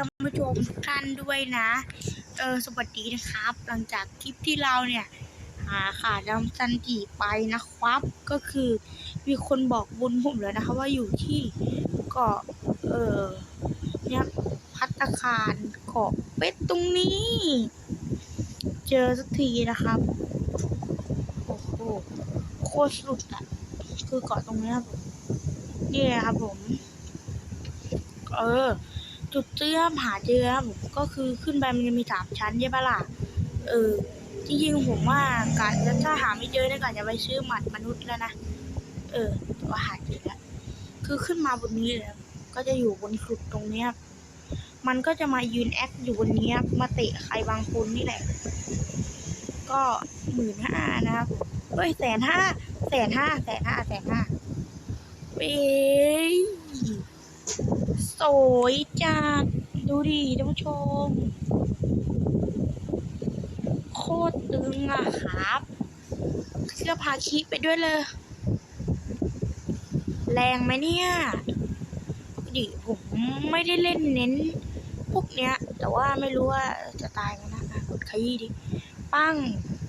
ท่านผู้ชมทุกท่านด้วยนะ เออสวัสดีนะครับ หลังจากคลิปที่เราเนี่ย หาขาดำซันจิไปนะครับ ก็คือมีคนบอกบุญผมแล้วนะคะว่าอยู่ที่เกาะเออเนี่ยพัตตคารเกาะเป็ดตรงนี้ เจอสักทีนะครับโอ้โหโคตรสุดอะคือเกาะตรงนี้ครับผมนี่ครับผม เออ จุดเตื้อมหาเจอครับผมก็คือขึ้นไปมันจะมีสามชั้นใช่ปะล่ะ เออจริงๆผมว่ากะจะถ้าหาไม่เจอเนี่ยกะจะไปซื้อหมัดมนุษย์แล้วนะ เออแต่ว่าหาเจอแล้วคือขึ้นมาบนนี้เลยก็จะอยู่บนสุดตรงเนี้ยครับมันก็จะมายืนแอคอยู่บนนี้ครับมาเตะใครบางคนนี่แหละ ก็หมื่นห้านะครับเฮ้ยแสนห้าแสนห้าแสนห้าแสนห้าเว้ย สวยจัดดูดิท่านผู้ชม โคตรตึงอะครับเสื้อพาคิไปด้วยเลย แรงไหมเนี่ยดิผมไม่ได้เล่นเน้น พวกเนี้ย แต่ว่าไม่รู้ว่าจะตายไหมนะอะกดขยี้ดิ ปั้ง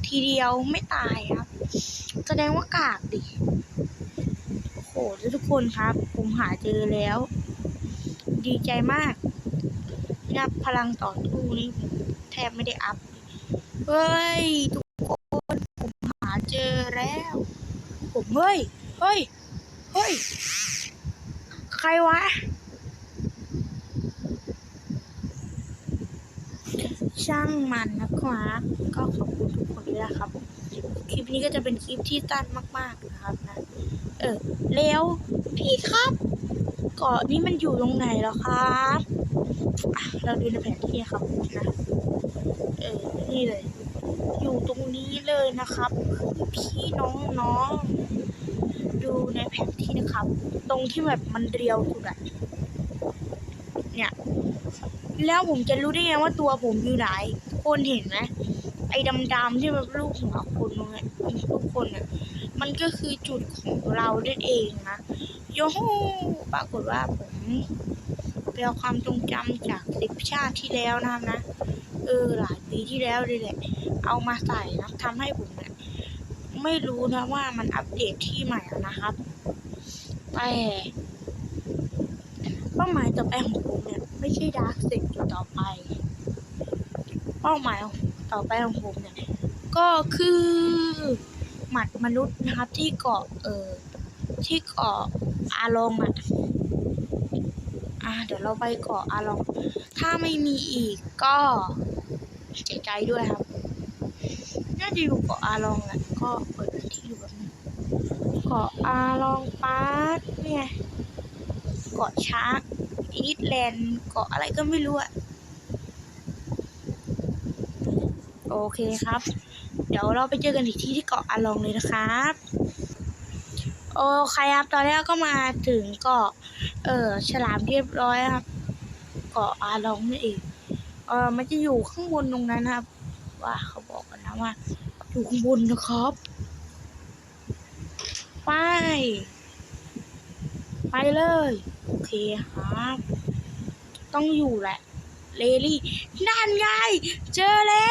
ทีเดียวไม่ตายครับ แสดงว่ากากดิ โอ้โหทุกคนครับ ผมหาเจอแล้ว ดีใจมากนับพลังต่อสู้นี่แทบไม่ได้อัพ เฮ้ย ทุกคนผมหาเจอแล้ว ผมเฮ้ย เฮ้ย เฮ้ย ใครวะ ช่างมันนะครับ ก็ขอบคุณทุกคนด้วยนะครับ คลิปนี้ก็จะเป็นคลิปที่สั้นมาก ๆ นะครับนะ เออ แล้วพี่ครับ เกาะนี้มันอยู่ตรงไหนแล้วครับอะเราดูในแผนที่ครับนะเออนี่เลย อยู่ตรงนี้เลยนะครับพี่น้องๆดูในแผนที่นะครับ ตรงที่แบบมันเรียวสุดอะเนี่ย แล้วผมจะรู้ได้ไงว่าตัวผมอยู่ไหนคนเห็นไหม ไอ้ดำๆที่มันลูกหัวคนตรงเนี้ยทุกคนอะมันก็คือจุดของเราด้เองนะโยโฮปรากฏว่าผมไปเอาความทรงจำจากสิบชาติที่แล้วนะนะเออหลายปีที่แล้วเลยแหละ เอามาใส่นะทำให้ผมเนี่ยไม่รู้นะว่ามันอัปเดตที่ใหม่แล้วนะครับแต่เป้าหมายต่อไปของผมเนี่ยไม่ใช่ดาร์กเซกต่อไป เป้าหมาย ต่อไปของผมเนี่ยก็คือหมัดมนุษย์นะครับที่เกาะเออที่เกาะอาลองอะอ่าเดี๋ยวเราไปเกาะอาลอง ถ้าไม่มีอีกก็เสียใจด้วยครับ น่าจะอยู่เกาะอาลองแหละก็เปิดแผนที่ดูแบบนี้เกาะอาลองปาร์คเนี่ยเกาะช้างอีทแลนด์เกาะอะไรก็ไม่รู้อะ โอเคครับ เดี๋ยวเราไปเจอกันอีกที่ที่เกาะอาลองเลยนะครับโอเคครับ ตอนแรกก็มาถึงเกาะเออฉลามเรียบร้อยครับ เกาะอาลองนี่เองเออมันจะอยู่ข้างบนตรงนั้นนะครับ ว่าเขาบอกกันนะว่า อยู่ข้างบนนะครับไปไปเลย โอเคครับ ต้องอยู่แหละ เลลี่นั่นไงเจอแล้ว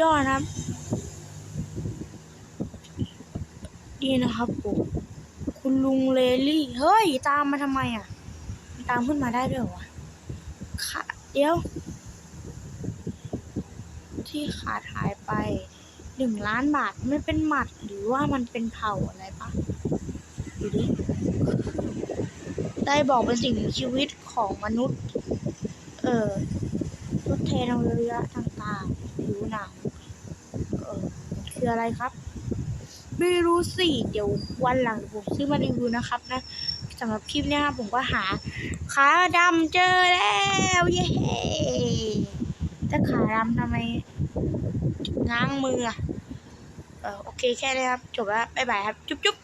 ยอดนะครับนี่นะครับผมคุณลุงเลลี่ เฮ้ย ตามมาทำไมอะ ตามขึ้นมาได้ด้วยวะค่ะเดี๋ยว ที่ขาดหายไปหนึ่งล้านบาท มันเป็นหมัดหรือว่ามันเป็นเผ่าอะไรปะดูดิได้บอกเป็นสิ่งชีวิตของมนุษย์ เออทดแทนอวัยวะต่างๆผิวหนัง คืออะไรครับ ไม่รู้สิ เดี๋ยววันหลังผมซื้อมารีวิวนะครับนะสำหรับคลิปเนี้ยผมก็หาขาดำเจอแล้วเย้ถ้าขาดำทำไมง้างมืออะเออโอเคแค่นี้ครับ จบแล้วบ๊ายบายครับ จุ๊บจุ๊บ